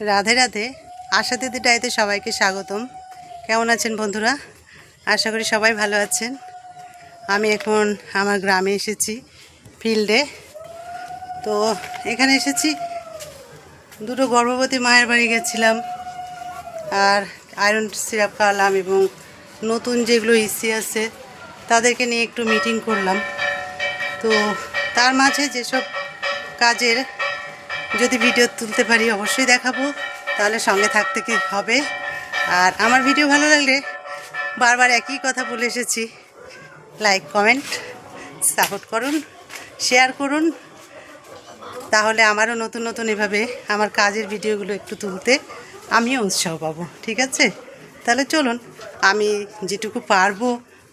রাধে রাধে। আশা দিদি ডাইতে সবাইকে স্বাগতম। কেমন আছেন বন্ধুরা? আশা করি সবাই ভালো আছেন। আমি এখন আমার গ্রামে এসেছি, ফিল্ডে। তো এখানে এসেছি। দুটো গর্ভবতী মায়ের বাড়ি গেছিলাম। আর আয়রন সিরাপ খাওয়ালাম এবং নতুন যেগুলো ইসি আছে, তাদেরকে নিয়ে একটু মিটিং করলাম। তো তার মাঝে যেসব কাজের যদি ভিডিও তুলতে পারি অবশ্যই দেখাবো, তাহলে সঙ্গে থাকতে কি হবে? আর আমার ভিডিও ভালো লাগলে বারবার একই কথা বলে এসেছি। লাইক কমেন্ট সাপোর্ট করুন শেয়ার করুন। তাহলে আমারও নতুন নতুন এভাবে আমার কাজের ভিডিওগুলো একটু তুলতে আমিও উৎসাহ পাবো, ঠিক আছে? তাহলে চলুন, আমি যেটুকু পারব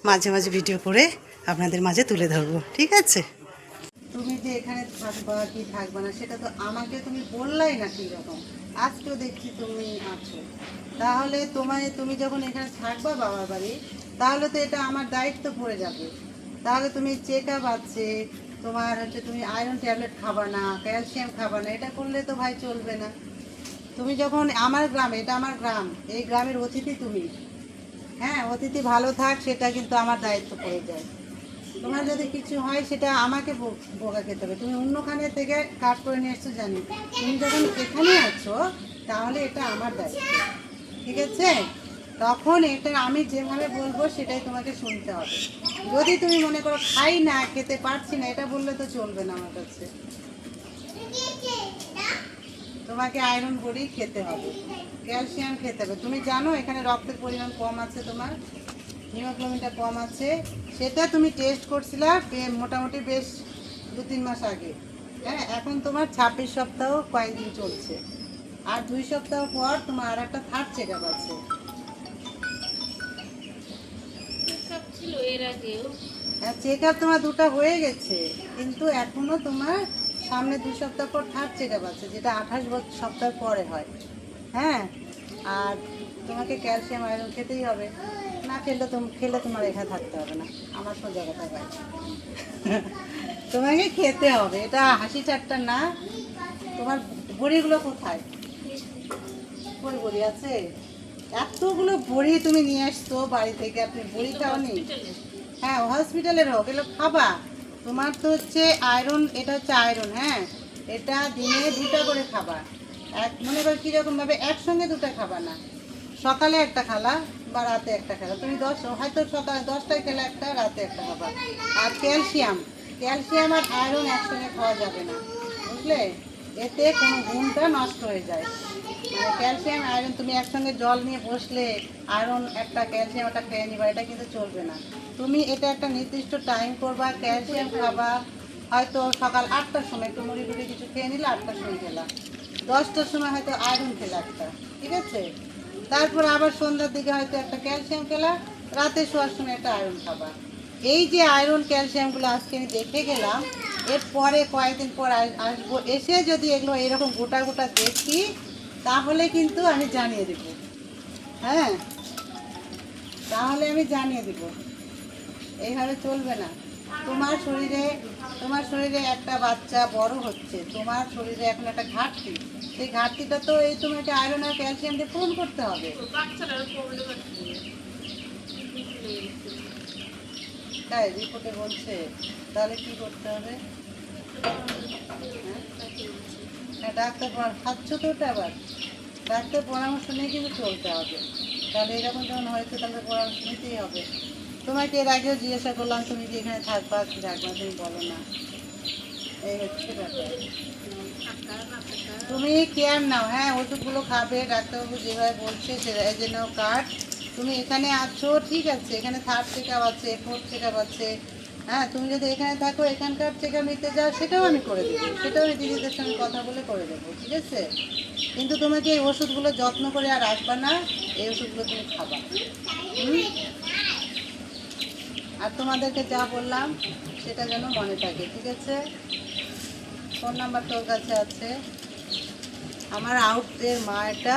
মাঝে মাঝে ভিডিও করে আপনাদের মাঝে তুলে ধরবো, ঠিক আছে? তুমি যে এখানে থাকবা, কি থাকবা না, সেটা তো আমাকে তুমি বললাই না ঠিক রকম আজকেও দেখছি তুমি আছো। তাহলে তোমায়, তুমি যখন এখানে থাকবা বাবার বাড়ি, তাহলে তো এটা আমার দায়িত্ব পড়ে যাবে। তাহলে তুমি চেক আপ আছে, তোমার হচ্ছে তুমি আয়রন ট্যাবলেট খাবা না ক্যালসিয়াম খাবা না, এটা করলে তো ভাই চলবে না। তুমি যখন, আমার গ্রাম, এটা আমার গ্রাম, এই গ্রামের অতিথি তুমি। হ্যাঁ অতিথি ভালো থাক, সেটা কিন্তু আমার দায়িত্ব পড়ে যায়। তোমার যদি কিছু হয়, সেটা আমাকে ভোগা খেতে হবে। তুমি অন্যখানে থেকে কাজ করে নিয়ে এসছো, জানি। তুমি যখন এখানে আছো, তাহলে এটা আমার দায়িত্ব। ঠিক আছে? তখন এটা আমি যেভাবে বলব, সেটাই তোমাকে শুনতে হবে। যদি তুমি মনে করো খাই না, খেতে পারছি না, এটা বললে তো চলবে না আমার কাছে। তোমাকে আয়রন বড়ি খেতে হবে। ক্যালসিয়াম খেতে হবে। তুমি জানো এখানে রক্তের পরিমাণ কম আছে তোমার? হিমোগ্লোবিনটা কম আছে। সেটা তুমি টেস্ট করছিলা মোটামুটি বেশ দু তিন মাস আগে। হ্যাঁ এখন তোমার ছাব্বিশ সপ্তাহ কয়েকদিন চলছে। আর দুই সপ্তাহ পর তোমার আর একটা থার্ড চেক আপ আছে চেক আপ তোমার দুটো হয়ে গেছে। কিন্তু এখনও তোমার সামনে দু সপ্তাহ পর থার্ড চেক আপ আছে যেটা আঠাশ সপ্তাহ পরে হয়। হ্যাঁ আর তোমাকে ক্যালসিয়াম আয়রন খেতেই হবে। না খেলে তো খেলে তোমার এখানে থাকতে হবে না। আমার সোজা কথা ভাই তোমাকে খেতে হবে। এটা হাসি ঠাট্টা না। তোমার বড়িগুলো কোথায়? কই বড়ি আছে? এতগুলো বড়ি তুমি নিয়ে আসছো বাড়ি থেকে। আপনি বড়ি খাওয়ানি হ্যাঁ হসপিটালের হোক। এগুলো খাবা। তোমার তো হচ্ছে আয়রন এটা হচ্ছে আয়রন হ্যাঁ? এটা দিনে দুটা করে খাবা। এক মনে করো কীরকমভাবে একসঙ্গে দুটো খাবা না। সকালে একটা খালা বা রাতে একটা খালা। তুমি দশ, হয়তো সকালে দশটায় খেলে একটা, রাতে একটা খাবা আর ক্যালসিয়াম ক্যালসিয়াম আর আয়রন একসঙ্গে খাওয়া যাবে না, বুঝলে? এতে কোনো গুণটা নষ্ট হয়ে যায়। মানে ক্যালসিয়াম, আয়রন, তুমি একসঙ্গে জল নিয়ে বসলে, আয়রন একটা, ক্যালসিয়াম একটা খেয়ে নিবা, এটা কিন্তু চলবে না। তুমি এটা একটা নির্দিষ্ট টাইম করবা, ক্যালসিয়াম খাবা, হয়তো সকাল আটটার সময় একটু মুড়ি টুড়ি কিছু খেয়ে নিলে আটটার সময় খেলা। দশটার সময় হয়তো আয়রন খেলা একটা, ঠিক আছে? তারপর আবার সন্ধ্যার দিকে হয়তো একটা ক্যালসিয়াম খেলা রাতে শোয়ার সময় একটা আয়রন খাবার। এই যে আয়রন ক্যালসিয়ামগুলো আজকে আমি দেখে গেলাম, এর এরপরে কয়েকদিন পর আস- আসব। এসে যদি এগুলো এরকম গোটা গোটা দেখি, তাহলে কিন্তু আমি জানিয়ে দেব। হ্যাঁ? তাহলে আমি জানিয়ে দেব। এইভাবে চলবে না। তোমার শরীরে তোমার শরীরে একটা বাচ্চা বড় হচ্ছে তোমার শরীরে এখন একটা ঘাটতি। সেই ঘাটতিটা তো এই তোমাকে আয়রন আর ক্যালসিয়াম দিয়ে পূরণ করতে হবে। তাই রিপোর্টে বলছে তাহলে কি করতে হবে? হ্যাঁ? ডাক্তার খাচ্ছ তো ওটা আবার? ডাক্তার পরামর্শ নিয়ে কিন্তু চলতে হবে। তাহলে এরকম যখন হয়েছে তাহলে পরামর্শ নিতেই হবে। তোমাকে এর আগেও জিজ্ঞাসা করলাম, তুমি কি এখানে থাকবা? কি থাকবা? তুমি বলো না। এই হচ্ছে ব্যাপার। তুমি কেয়ার নাও। হ্যাঁ ওষুধগুলো খাবে, ডাক্তারবাবু যেভাবে বলছে সেটা এই যে নাও কার্ড তুমি এখানে আছো, ঠিক আছে। এখানে থার্ড চেক আপ আছে ফোর্থ চেক আপ আছে হ্যাঁ তুমি যদি এখানে থাকো, এখানকার চেক আপ নিতে যাও, সেটাও আমি করে দেবো। সেটাও আমি দিদিদের সঙ্গে কথা বলে করে দেবো, ঠিক আছে? কিন্তু তোমাকে এই ওষুধগুলো যত্ন করে আর আসবা না, এই ওষুধগুলো তুমি খাবা। হুম? আর তোমাদেরকে যা বললাম, সেটা যেন মনে থাকে, ঠিক আছে? ফোন নাম্বার তোর কাছে আছে। আমার আউটের মা এটা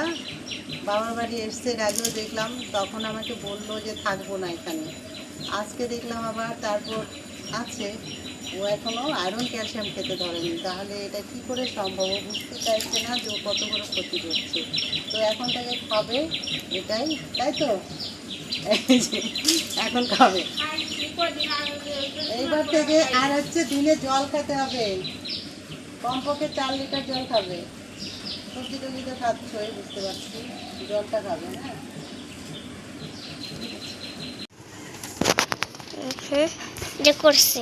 বাবার বাড়ি এসছে আগেও দেখলাম, তখন আমাকে বলল যে থাকব না এখানে। আজকে দেখলাম আবার তারপর আছে, ও এখনও আয়রন ক্যালসিয়াম খেতে ধরেনি। তাহলে এটা কি করে সম্ভব? ও বুঝতে চাইছে না যে কত বড় ক্ষতি করছে। তো এখন থেকে খাবে, এটাই, তাই তো? এখন খাবে। এইবার থেকে আর হচ্ছে দিনে জল খেতে হবে। কমপক্ষে চার লিটার জল খাবে। সবজি টবজি তো খাচ্ছই বুঝতে পারছি। জলটা খাবে হ্যাঁ যে করছি।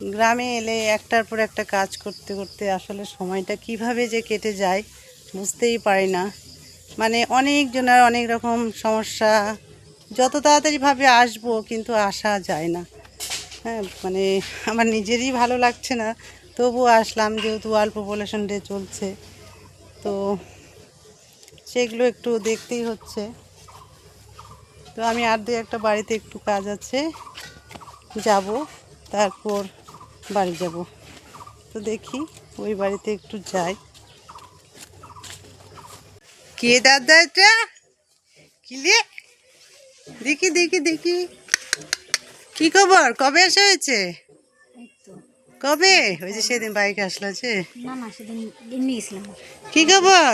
গ্রামে এলে একটার পর একটা কাজ করতে করতে আসলে সময়টা কীভাবে যে কেটে যায় বুঝতেই পারি না। মানে অনেকজনের অনেক রকম সমস্যা। যত তাড়াতাড়ি ভাবে আসব কিন্তু আসা যায় না। হ্যাঁ মানে আমার নিজেরই ভালো লাগছে না। তবুও আসলাম যেহেতু ওয়ার্ল্ড পপুলেশন ডে চলছে। তো সেগুলো একটু দেখতেই হচ্ছে। তো আমি আর দু একটা বাড়িতে একটু কাজ আছে। যাব, তারপর বাড়ি যাব। তো দেখি ওই বাড়িতে একটু যাই। কে দাদা এটা? কিলে দেখি দেখি দেখি। কি খবর? কবে আসা হয়েছে? কবে? ওই যে সেদিন বাইক আসলো যে। কি খবর?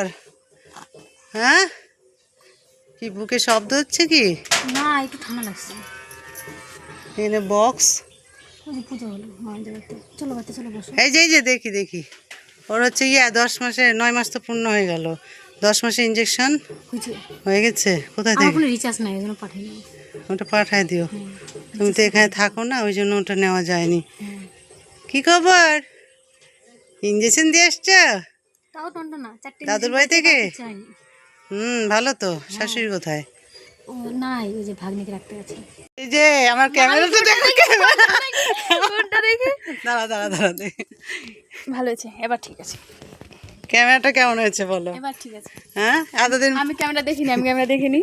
হ্যাঁ? কি বুকে শব্দ হচ্ছে কি? না একটু ঠান্ডা লাগছে। এখানে বক্স। এই যে দেখি দেখি। ওর হচ্ছে ইয়া দশ মাসে নয় মাস তো পূর্ণ হয়ে গেল। দশ মাসে ইঞ্জেকশন হয়ে গেছে? কোথায় রিচার্জ নাই ওই জন্য পাঠাই ওটা পাঠায় দিও। হ্যাঁ তুমি তো এখানে থাকো না ওই জন্য ওটা নেওয়া যায়নি। হ্যাঁ। কি খবর? ইঞ্জেকশন দিয়ে আসছো? দাদুর বাড়ি থেকে? হুম ভালো তো। শাশুড়ি কোথায়? নাই ওই যে ভাগ্নিকে রাখতে গেছে। এই যে আমার ক্যামেরাটা দেখো দাঁড়া দাঁড়া দাঁড়া ভালো হয়েছে এবার ঠিক আছে। ক্যামেরাটা কেমন হয়েছে বলো? এবার ঠিক আছে। হ্যাঁ? এতদিন আমি ক্যামেরা দেখিনি আমি ক্যামেরা দেখিনি।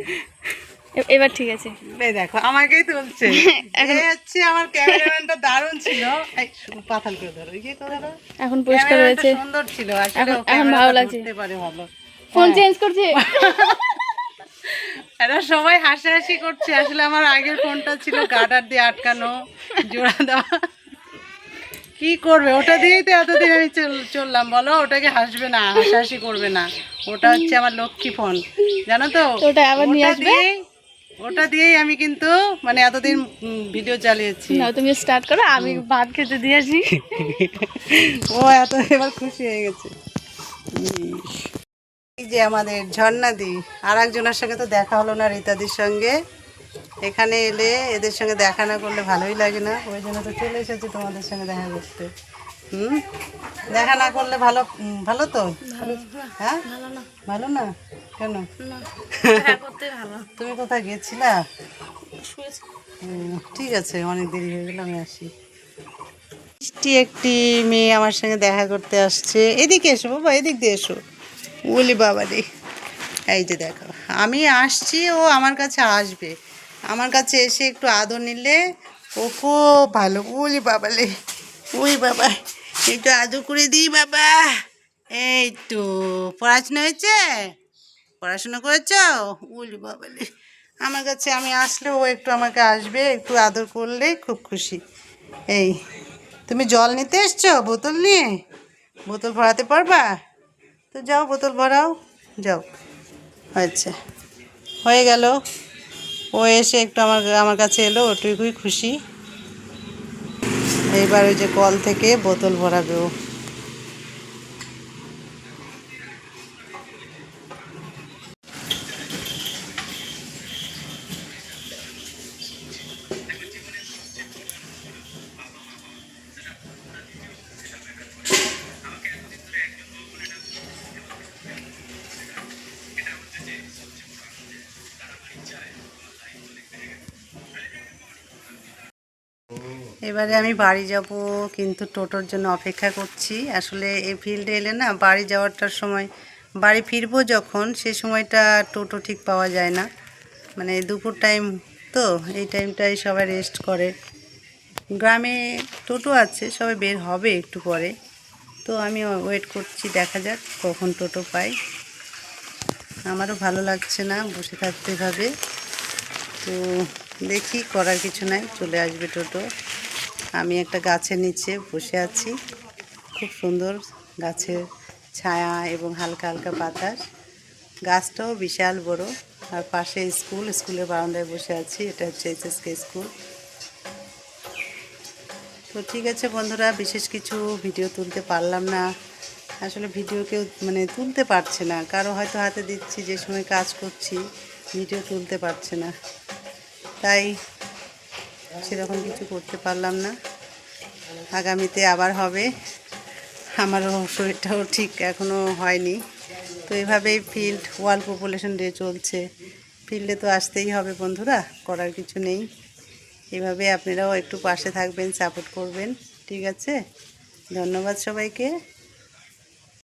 এবার ঠিক আছে। এই দেখো আমাকেই তুলছে। এই হচ্ছে আমার ক্যামেরাম্যানটা দারুণ ছিল। এই পাতাল করে ধরো এই যে ধরো এখন পরিষ্কার হয়েছে। সুন্দর ছিল আসলে এখন- ভালো লাগছে। পারে ভালো। ফোন চেঞ্জ করছে। এরা সবাই হাসাহাসি করছে। আসলে আমার আগের ফোনটা ছিল গার্ডার দিয়ে আটকানো জোড়া দেওয়া। কি করবে? ওটা দিয়েই তো এতদিন আমি চল- চললাম বলো। ওটাকে হাসবে না হাসাহাসি করবে না। ওটা হচ্ছে আমার লক্ষ্মী ফোন। জানো তো? ওটা আবার নিয়ে আসবে? দিয়েই- ওটা দিয়েই আমি কিন্তু মানে এতদিন ভিডিও চালিয়েছি। না তুমি স্টার্ট করো আমি ভাত খেতে দিয়ে আসি। ও এত এবার খুশি হয়ে গেছে। এই যে আমাদের ঝর্ণাদি আর একজনের সঙ্গে তো দেখা হলো না রীতাদির সঙ্গে। এখানে এলে এদের সঙ্গে দেখা না করলে ভালোই লাগে না। ওই জন্য তো চলে এসেছি তোমাদের সঙ্গে দেখা করতে। হুম? দেখা না করলে ভালো ভালো তো? হ্যাঁ? ভালো না। কেন? তুমি কোথায় গেছিলা? ঠিক আছে অনেক দেরি হয়ে গেল আমি আসি। মিষ্টি একটি মেয়ে আমার সঙ্গে দেখা করতে আসছে। এদিকে এসো বাবা এদিক দিয়ে এসো। বলি বাবা রে এই যে দেখো আমি আসছি ও আমার কাছে আসবে। আমার কাছে এসে একটু আদর নিলে ও খুব ভালো। বলি বাবা রে ওই বাবা, একটু আদর করে দিই বাবা। এই তো, পড়াশোনা হয়েছে? পড়াশোনা করেছ? বলি বাবা রে আমার কাছে আমি আসলে ও একটু আমাকে আসবে, একটু আদর করলে খুব খুশি। এই, তুমি জল নিতে এসছো বোতল নিয়ে? বোতল ভরাতে পারবা? তো যাও, বোতল ভরাও। যাও। আচ্ছা হয়ে গেল। ও এসে একটু আমার আমার কাছে এলো, ওটুকুই খুশি। এইবার ওই যে কল থেকে বোতল ভরাবে ও। এবারে আমি বাড়ি যাব, কিন্তু টোটোর জন্য অপেক্ষা করছি। আসলে এই ফিল্ডে এলে না, বাড়ি যাওয়াটার সময়, বাড়ি ফিরবো যখন, সে সময়টা টোটো ঠিক পাওয়া যায় না। মানে দুপুর টাইম তো, এই টাইমটাই সবাই রেস্ট করে। গ্রামে টোটো আছে, সবাই বের হবে একটু পরে। তো আমি ওয়েট করছি, দেখা যাক কখন টোটো পাই। আমারও ভালো লাগছে না, বসে থাকতে হবে তো দেখি, করার কিছু নাই, চলে আসবে টোটো। আমি একটা গাছের নিচে বসে আছি। খুব সুন্দর গাছের ছায়া এবং হালকা হালকা বাতাস। গাছটাও বিশাল বড়। আর পাশে স্কুল, স্কুলের বারান্দায় বসে আছি। এটা হচ্ছে এইচএসকে স্কুল। তো ঠিক আছে বন্ধুরা, বিশেষ কিছু ভিডিও তুলতে পারলাম না। আসলে ভিডিও কেউ মানে তুলতে পারছে না। কারও হয়তো হাতে দিচ্ছি, যে সময় কাজ করছি, ভিডিও তুলতে পারছে না। তাই সেরকম কিছু করতে পারলাম না। আগামীতে আবার হবে। আমারও শরীরটাও ঠিক এখনও হয়নি। তো এভাবেই ফিল্ড ওয়ার্ল্ড পপুলেশন ডে চলছে। ফিল্ডে তো আসতেই হবে বন্ধুরা, করার কিছু নেই। এভাবে আপনারাও একটু পাশে থাকবেন সাপোর্ট করবেন, ঠিক আছে? ধন্যবাদ সবাইকে।